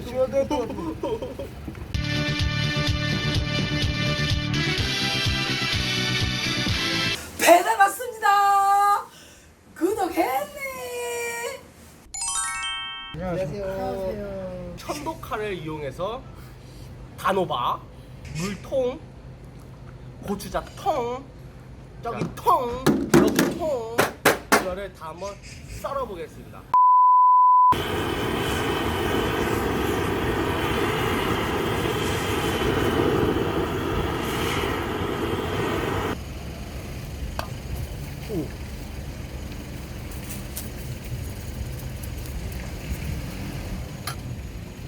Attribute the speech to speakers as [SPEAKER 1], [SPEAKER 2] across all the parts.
[SPEAKER 1] 뜨거워 뜨거워 뜨거워
[SPEAKER 2] 배달 왔습니다 구독했네
[SPEAKER 1] 안녕하세요. 안녕하세요.
[SPEAKER 3] 천도칼을 이용해서 단호바, 물통, 고추자통, 저기 자. 통, 여기 통 이거를 다 한번 썰어보겠습니다.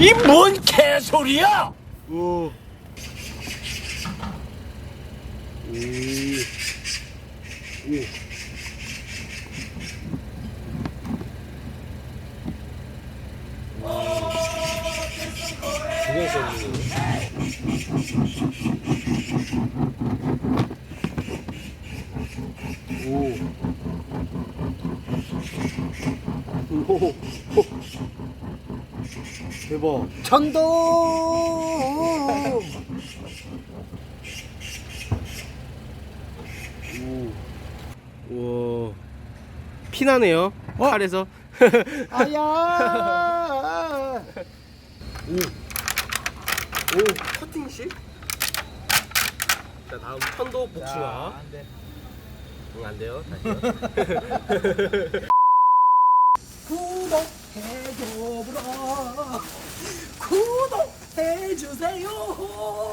[SPEAKER 1] 이 뭔 개소리야?
[SPEAKER 3] 오. 오. 오. 오. 오. 오. 대박.
[SPEAKER 1] 전동.
[SPEAKER 3] 오. 와. 피나네요. 어? 칼에서.
[SPEAKER 1] 아야.
[SPEAKER 3] 오. 오, 커팅식? 자, 다음 천도 복숭아.
[SPEAKER 1] 안 돼.
[SPEAKER 3] 응, 안 돼요. 다시요.
[SPEAKER 2] 구독. 해줘보라. 구독해주세요.